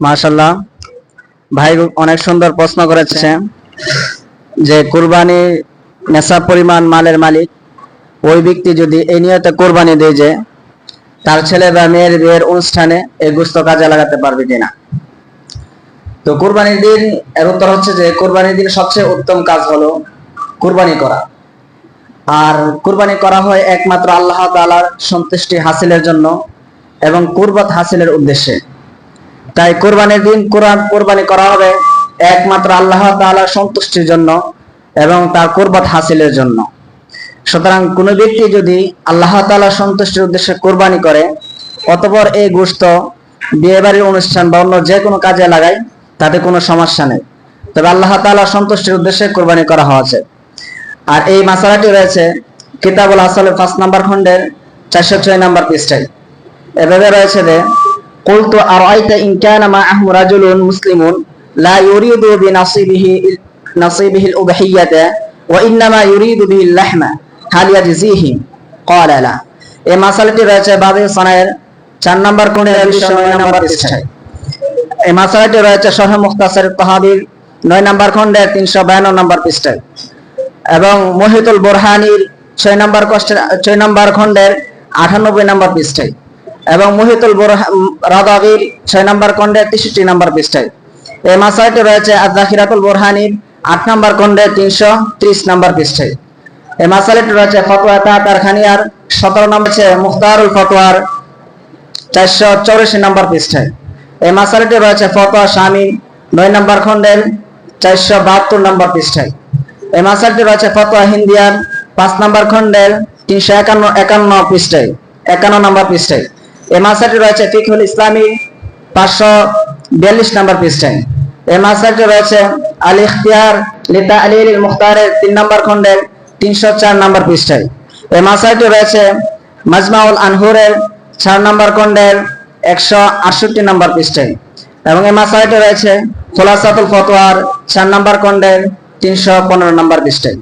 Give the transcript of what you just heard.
মাশাল্লাহ ভাই অনেক সুন্দর প্রশ্ন করেছে যে, কুরবানি নেশা পরিমাণ মালের মালিক, ওই ব্যক্তি যদি এই নিয়তে কোরবানি দিয়ে যে, তার ছেলে বা মেয়ের বিয়ের অনুষ্ঠানে এই গুস্ত কাজে লাগাতে পারবে কিনা? তো কোরবানির দিন, এর উত্তর হচ্ছে যে কুরবানির দিন সবচেয়ে উত্তম কাজ হলো কোরবানি করা। আর কোরবানি করা হয় একমাত্র আল্লাহ তাআলার সন্তুষ্টি হাসিলের জন্য এবং কুরবাত হাসিলের উদ্দেশ্যে। তাই কোরবানির দিন কোরআন কোরবানি করা হবে একমাত্র আল্লাহ তাআলার সন্তুষ্টির জন্য এবং তার কুরবাত হাসিলের জন্য। সুতরাং কোন ব্যক্তি যদি আল্লাহ তাআলার সন্তুষ্টির উদ্দেশ্যে কোরবানি করে, অতপর এই গোশত বিয়ে বাড়ির অনুষ্ঠান বা অন্য যে কোনো কাজে লাগায়, তাতে কোনো সমস্যা নেই। তবে আল্লাহ তাআলার সন্তুষ্টির উদ্দেশ্যে কোরবানি করা হয়েছে। আর এই মাসালাটি রয়েছে কিতাবুল আসলের পাঁচ নাম্বার খণ্ডের চারশো ছয় নাম্বার পৃষ্ঠায়। এভাবে রয়েছে যে قلت أرأيت إن كان معه رجل مسلم لا يريد بنصيبه نصيبه الأضحية وإنما يريد به اللحم هل يجزيه قال لا এই মাসালাটি রয়েছে বাবে সানায়ের চার নম্বর কোণের দুইশো নয় নম্বর পৃষ্ঠায় এই মাসালাটি রয়েছে শরহ মুখতাসের তাহাবির নয় নম্বর খণ্ডের তিনশো বায়ান্ন নম্বর পৃষ্ঠায় এবং মহিতুল বোরহানির ছয় নম্বর কষ্টের ছয় নম্বর খণ্ডের আটানব্বই নম্বর পৃষ্ঠায় এবং মহিতুল রাদাবির ছয় নম্বর খণ্ডের তেষট্টি নম্বর পৃষ্ঠায়। এই মাসাইটি রয়েছে আজাকিরাতুল বোরহানির আট নম্বর খণ্ডের তিনশো ত্রিশ নম্বর পৃষ্ঠায়। এই মাসালাটি রয়েছে ফতোয়া তাহার খানিয়ার সতেরো নম্বর আছে মুখতারুল ফতোয়ার চারশো চৌরাশি নম্বর পৃষ্ঠায়। এই মাসালাটি রয়েছে ফতোয়া স্বামী নয় নম্বর খণ্ডের চারশো বাহাত্তর নম্বর পৃষ্ঠায়। এই মাসালটি রয়েছে ফতোয়া হিন্দিয়ার পাঁচ নম্বর খণ্ডের তিনশো একান্ন একান্ন পৃষ্ঠায় একান্ন নম্বর পৃষ্ঠায়। এই মাসালটি রয়েছে ফিকহুল ইসলামী পাঁচশো বিয়াল্লিশ নম্বর পৃষ্ঠায়। এই মাসালটি রয়েছে আল ইখতিয়ার লিতা আলী মুখতারের তিন নম্বর খণ্ডের তিনশো চার নম্বর পৃষ্ঠায়। এই মাসালটি রয়েছে মাজমাউল আনহুরের চার নম্বর খণ্ডের একশো আটষট্টি নম্বর পৃষ্ঠায়। এবং এই মাসালটি রয়েছে খোলাসাতুল ফতোয়ার চার নম্বর খণ্ডের তিনশো পনেরো নম্বর পৃষ্ঠায়।